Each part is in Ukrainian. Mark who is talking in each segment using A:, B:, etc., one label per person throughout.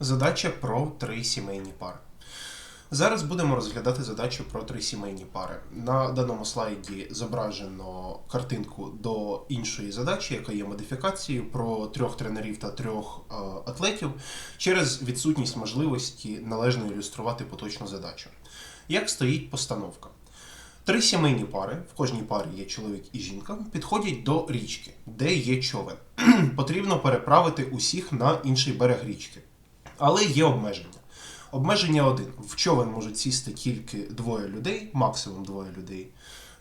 A: Задача про три сімейні пари. Зараз будемо розглядати задачу про три сімейні пари. На даному слайді зображено картинку до іншої задачі, яка є модифікацією про трьох тренерів та трьох е, атлетів через відсутність можливості належно ілюструвати поточну задачу. Як стоїть постановка? Три сімейні пари, в кожній парі є чоловік і жінка, підходять до річки, де є човен. Потрібно переправити усіх на інший берег річки. Але є обмеження. Обмеження один. В човен можуть сісти тільки двоє людей, максимум двоє людей.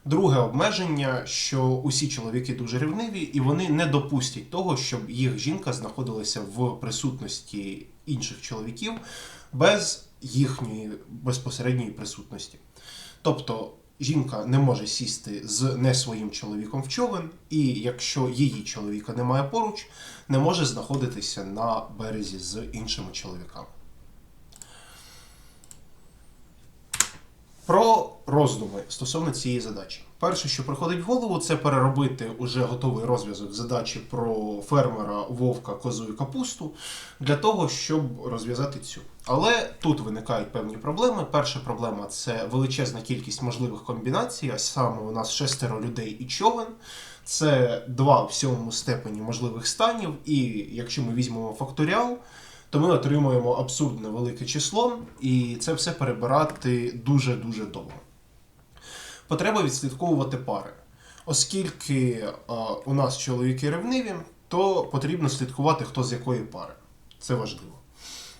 A: Друге обмеження, що усі чоловіки дуже рівниві, і вони не допустять того, щоб їх жінка знаходилася в присутності інших чоловіків без їхньої безпосередньої присутності. Тобто жінка не може сісти з не своїм чоловіком в човен, і якщо її чоловіка немає поруч, не може знаходитися на березі з іншими чоловіками. Про роздуми стосовно цієї задачі. Перше, що приходить в голову, це переробити уже готовий розв'язок задачі про фермера, вовка, козу і капусту для того, щоб розв'язати цю. Але тут виникають певні проблеми. Перша проблема це величезна кількість можливих комбінацій, а саме у нас шестеро людей і човен. Це два в сьомому степені можливих станів, і якщо ми візьмемо факторіал, то ми отримуємо абсурдне велике число, і це все перебирати дуже-дуже довго. Потреба відслідковувати пари. Оскільки а, у нас чоловіки ревниві, то потрібно слідкувати, хто з якої пари. Це важливо.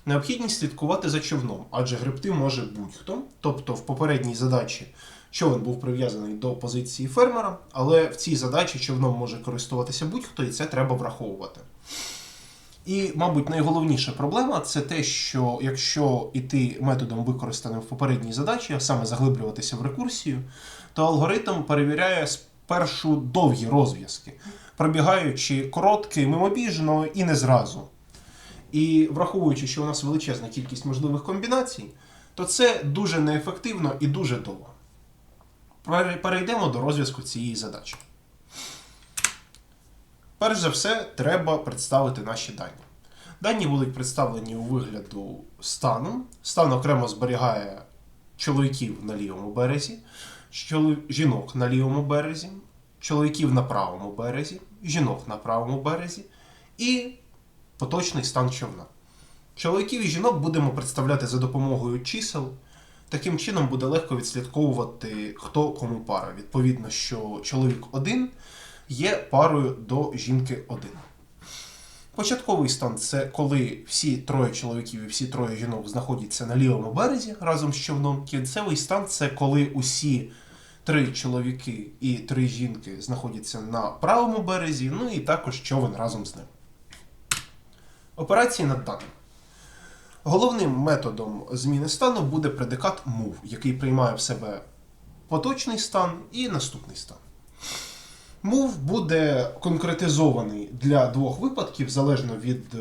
A: Необхідність слідкувати за човном, адже гребти може будь-хто. Тобто в попередній задачі човен був прив'язаний до позиції фермера, але в цій задачі човном може користуватися будь-хто, і це треба враховувати. І, мабуть, найголовніша проблема це те, що якщо йти методом, використаним в попередній задачі, а саме заглиблюватися в рекурсію, то алгоритм перевіряє спершу довгі розв'язки, пробігаючи короткі, мимобіжно і не зразу. І враховуючи, що у нас величезна кількість можливих комбінацій, то це дуже неефективно і дуже довго. Перейдемо до розв'язку цієї задачі. Перш за все, треба представити наші дані. Дані будуть представлені у вигляду стану. Стан окремо зберігає чоловіків на лівому березі, жінок на лівому березі, чоловіків на правому березі, жінок на правому березі і поточний стан човна. Чоловіків і жінок будемо представляти за допомогою чисел. Таким чином буде легко відслідковувати, хто кому пара. Відповідно, що чоловік 1 є парою до жінки 1. Початковий стан це коли всі троє чоловіків і всі троє жінок знаходяться на лівому березі разом з човном. Кінцевий стан це коли усі три чоловіки і три жінки знаходяться на правому березі, ну і також човен разом з ним. Операції над даним. Головним методом зміни стану буде предикат move, який приймає в себе поточний стан і наступний стан. Move буде конкретизований для двох випадків залежно від е,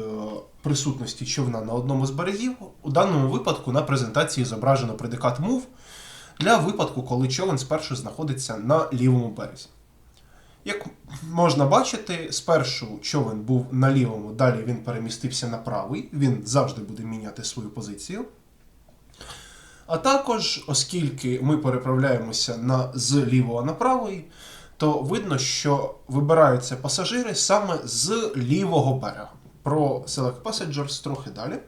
A: присутності човна на одному з берегів. У даному випадку на презентації зображено предикат move для випадку, коли човен спершу знаходиться на лівому березі. Як можна бачити, спершу човен був на лівому, далі він перемістився на правий, він завжди буде міняти свою позицію. А також, оскільки ми переправляємося на, з лівого на правий, то видно, що вибираються пасажири саме з лівого берега. Про Select Passengers трохи далі.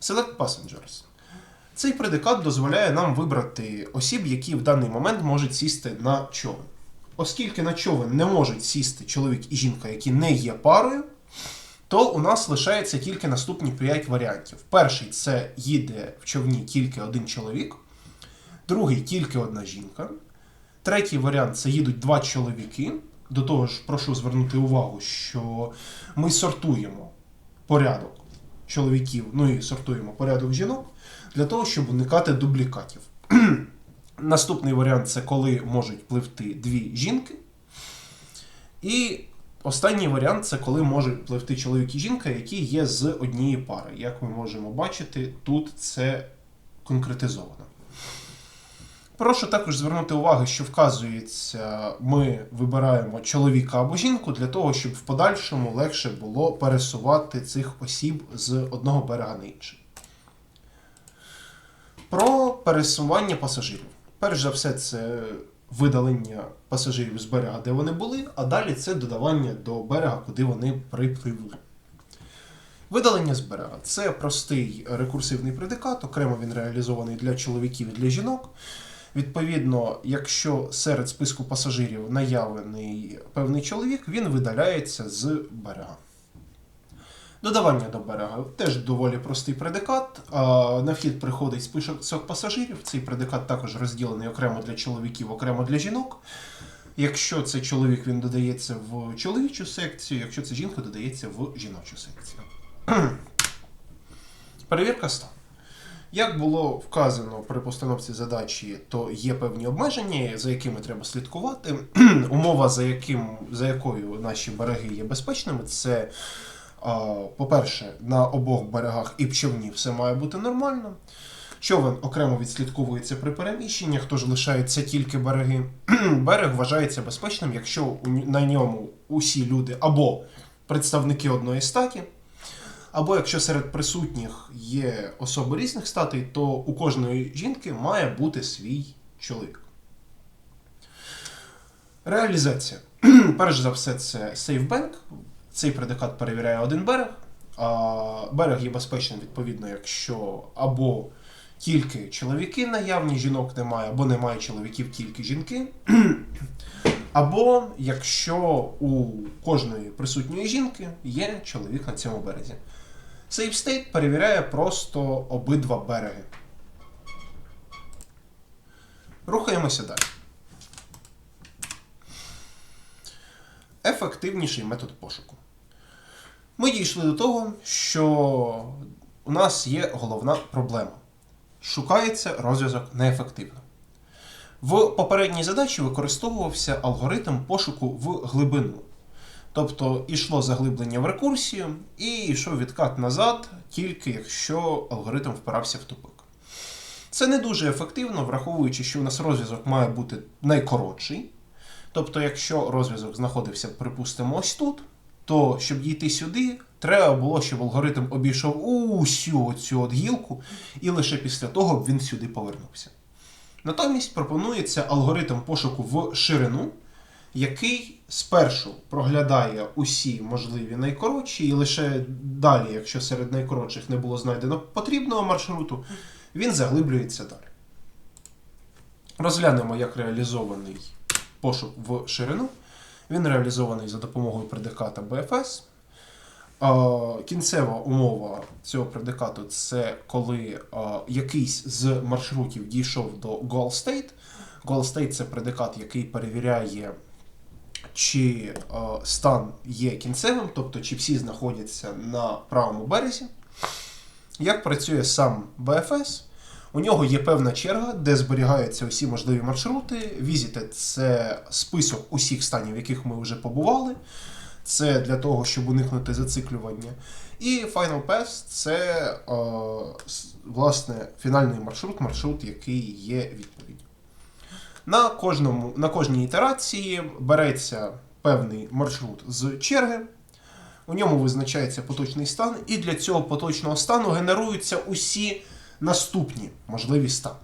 A: Select Passengers. Цей предикат дозволяє нам вибрати осіб, які в даний момент можуть сісти на човен. Оскільки на човен не можуть сісти чоловік і жінка, які не є парою, то у нас лишається тільки наступні 5 варіантів. Перший це їде в човні тільки один чоловік, другий тільки одна жінка. Третій варіант це їдуть два чоловіки. До того ж, прошу звернути увагу, що ми сортуємо порядок чоловіків, ну і сортуємо порядок жінок для того, щоб уникати дублікатів. Наступний варіант це коли можуть пливти дві жінки. І останній варіант це коли можуть пливти чоловік і жінка, які є з однієї пари. Як ми можемо бачити, тут це конкретизовано. Прошу також звернути увагу, що вказується, ми вибираємо чоловіка або жінку для того, щоб в подальшому легше було пересувати цих осіб з одного берега на інший. Про пересування пасажирів. Перш за все, це видалення пасажирів з берега, де вони були, а далі це додавання до берега, куди вони припливли. Видалення з берега це простий рекурсивний предикат, окремо він реалізований для чоловіків і для жінок. Відповідно, якщо серед списку пасажирів наявлений певний чоловік, він видаляється з берега. Додавання до берега теж доволі простий предикат. На вхід приходить список пасажирів. Цей предикат також розділений окремо для чоловіків, окремо для жінок. Якщо це чоловік, він додається в чоловічу секцію, якщо це жінка, додається в жіночу секцію. Перевірка стану. Як було вказано при постановці задачі, то є певні обмеження, за якими треба слідкувати. Умова, за, яким, за якою наші береги є безпечними, це, по-перше, на обох берегах і в човні все має бути нормально. Човен окремо відслідковується при переміщеннях, тож лишаються тільки береги. Берег вважається безпечним, якщо на ньому усі люди або представники одної статі, або якщо серед присутніх є особи різних статей, то у кожної жінки має бути свій чоловік. Реалізація. Перш за все, це SafeBank. Цей предикат перевіряє один берег. А берег є безпечним, відповідно, якщо або тільки чоловіки наявні, жінок немає, або немає чоловіків, тільки жінки. Або якщо у кожної присутньої жінки є чоловік на цьому березі. Safe State перевіряє просто обидва береги. Рухаємося далі. Ефективніший метод пошуку. Ми дійшли до того, що у нас є головна проблема. Шукається розв'язок неефективно. В попередній задачі використовувався алгоритм пошуку в глибину. Тобто йшло заглиблення в рекурсію і йшов відкат назад, тільки якщо алгоритм впирався в тупик. Це не дуже ефективно, враховуючи, що у нас розв'язок має бути найкоротший. Тобто, якщо розв'язок знаходився, припустимо, ось тут, то щоб дійти сюди, треба було, щоб алгоритм обійшов усю цю от гілку, і лише після того б він сюди повернувся. Натомість пропонується алгоритм пошуку в ширину, який спершу проглядає усі можливі найкоротші, і лише далі, якщо серед найкоротших не було знайдено потрібного маршруту, він заглиблюється далі. Розглянемо, як реалізований пошук в ширину. Він реалізований за допомогою предиката BFS. Кінцева умова цього предикату це коли якийсь з маршрутів дійшов до goal state. Goal state це предикат, який перевіряє, чи стан є кінцевим, тобто чи всі знаходяться на правому березі. Як працює сам BFS? У нього є певна черга, де зберігаються усі можливі маршрути. Візите це список усіх станів, в яких ми вже побували. Це для того, щоб уникнути зациклювання. І Final Pass це е, власне фінальний маршрут, маршрут, який є відповіддю. На, на кожній ітерації береться певний маршрут з черги. У ньому визначається поточний стан, і для цього поточного стану генеруються усі наступні можливі стани,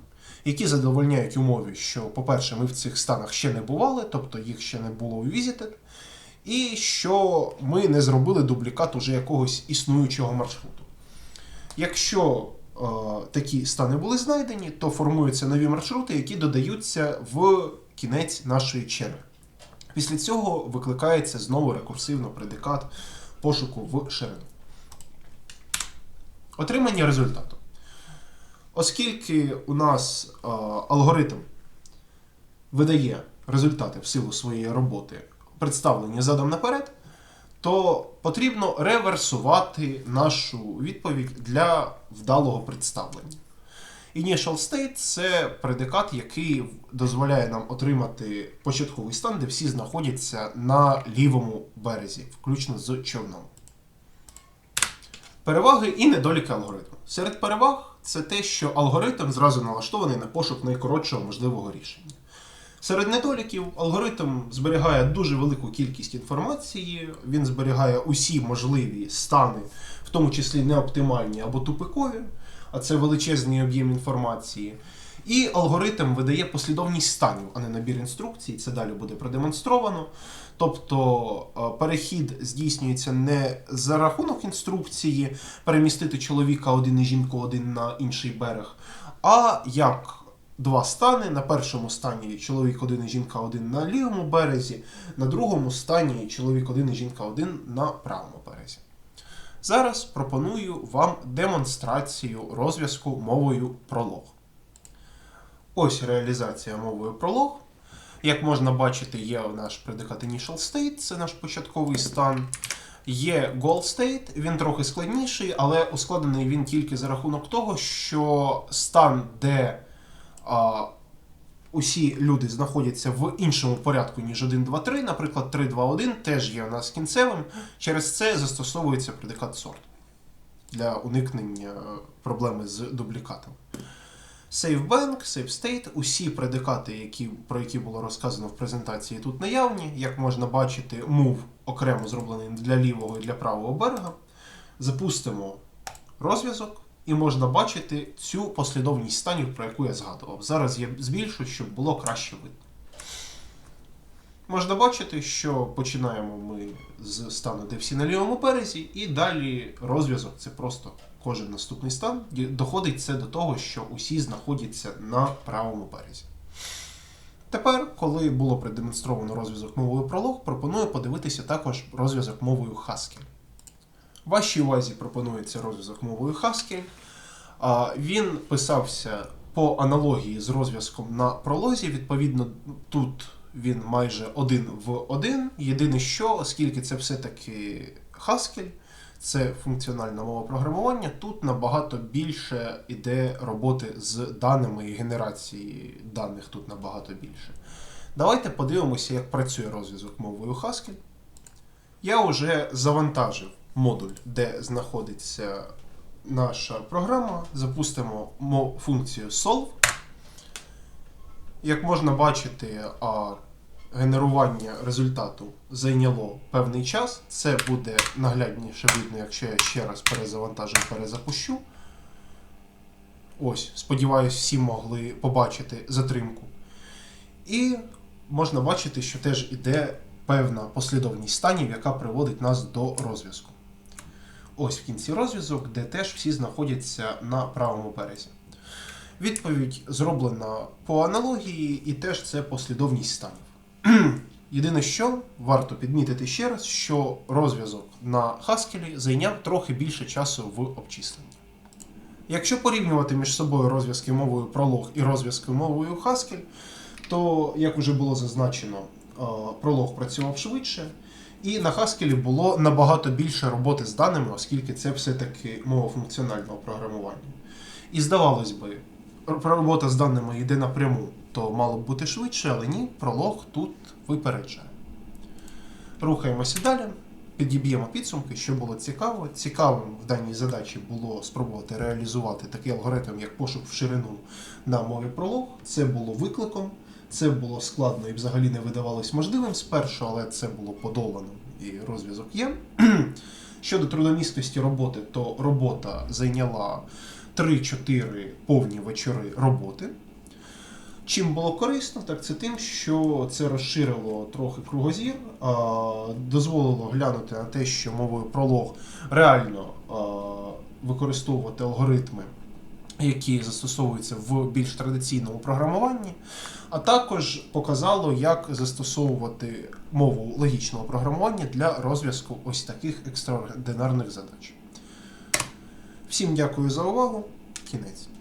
A: які задовольняють умові, що, по-перше, ми в цих станах ще не бували, тобто їх ще не було у Visited, і що ми не зробили дублікат уже якогось існуючого маршруту. Якщо е, такі стани були знайдені, то формуються нові маршрути, які додаються в кінець нашої черги. Після цього викликається знову рекурсивно предикат пошуку в ширину. Отримання результату. Оскільки у нас е, алгоритм видає результати в силу своєї роботи, представлені задом наперед, то потрібно реверсувати нашу відповідь для вдалого представлення. Initial state це предикат, який дозволяє нам отримати початковий стан, де всі знаходяться на лівому березі, включно з човном. Переваги і недоліки алгоритму. Серед переваг це те, що алгоритм зразу налаштований на пошук найкоротшого можливого рішення. Серед недоліків алгоритм зберігає дуже велику кількість інформації, він зберігає усі можливі стани, в тому числі неоптимальні або тупикові, а це величезний об'єм інформації. І алгоритм видає послідовність станів, а не набір інструкцій. Це далі буде продемонстровано. Тобто е, перехід здійснюється не за рахунок інструкції перемістити чоловіка один і жінку один на інший берег, а як два стани. На першому стані чоловік один і жінка один на лівому березі, на другому стані чоловік один і жінка один на правому березі. Зараз пропоную вам демонстрацію розв'язку мовою пролог. Ось реалізація мовою пролог. Як можна бачити, є наш предикат Initial State, це наш початковий стан. Є Goal State, він трохи складніший, але ускладнений він тільки за рахунок того, що стан, де а, усі люди знаходяться в іншому порядку, ніж 1, 2, 3, наприклад, 3, 2, 1, теж є у нас кінцевим. Через це застосовується предикат sort для уникнення проблеми з дублікатом. Save Bank, Save State, усі предикати, які, про які було розказано в презентації, тут наявні. Як можна бачити, move окремо зроблений для лівого і для правого берега. Запустимо розв'язок, і можна бачити цю послідовність станів, про яку я згадував. Зараз я збільшу, щоб було краще видно. Можна бачити, що починаємо ми з стану, де всі на лівому березі, і далі розв'язок це просто кожен наступний стан. Доходить це до того, що усі знаходяться на правому березі. Тепер, коли було продемонстровано розв'язок мовою пролог, пропоную подивитися також розв'язок мовою Haskell. Вашій увазі пропонується розв'язок мовою Haskell. Він писався по аналогії з розв'язком на пролозі. Відповідно, тут він майже один в один. Єдине що, оскільки це все-таки Haskell, це функціональна мова програмування, тут набагато більше іде роботи з даними і генерації даних тут набагато більше. Давайте подивимося, як працює розв'язок мовою Haskell. Я вже завантажив модуль, де знаходиться наша програма. Запустимо функцію solve. Як можна бачити, генерування результату зайняло певний час. Це буде наглядніше видно, якщо я ще раз перезавантажу перезапущу. Ось, сподіваюсь, всі могли побачити затримку. І можна бачити, що теж іде певна послідовність станів, яка приводить нас до розв'язку. Ось в кінці розв'язок, де теж всі знаходяться на правому березі. Відповідь зроблена по аналогії, і теж це послідовність станів. Єдине, що варто підмітити ще раз, що розв'язок на Haskell зайняв трохи більше часу в обчисленні. Якщо порівнювати між собою розв'язки мовою пролог і розв'язки мовою Haskell, то, як уже було зазначено, е, пролог працював швидше, і на Haskell було набагато більше роботи з даними, оскільки це все-таки мова функціонального програмування. І здавалось би, робота з даними йде напряму, то мало б бути швидше, але ні, пролог тут випереджає. Рухаємося далі, підіб'ємо підсумки, що було цікаво. Цікавим в даній задачі було спробувати реалізувати такий алгоритм, як пошук в ширину на мові пролог. Це було викликом, це було складно і взагалі не видавалось можливим спершу, але це було подолано і розв'язок є. Щодо трудомісткості роботи, то робота зайняла 3-4 повні вечори роботи. Чим було корисно, так це тим, що це розширило трохи кругозір, дозволило глянути на те, що мовою пролог реально використовувати алгоритми, які застосовуються в більш традиційному програмуванні, а також показало, як застосовувати мову логічного програмування для розв'язку ось таких екстраординарних задач. Всім дякую за увагу. Кінець.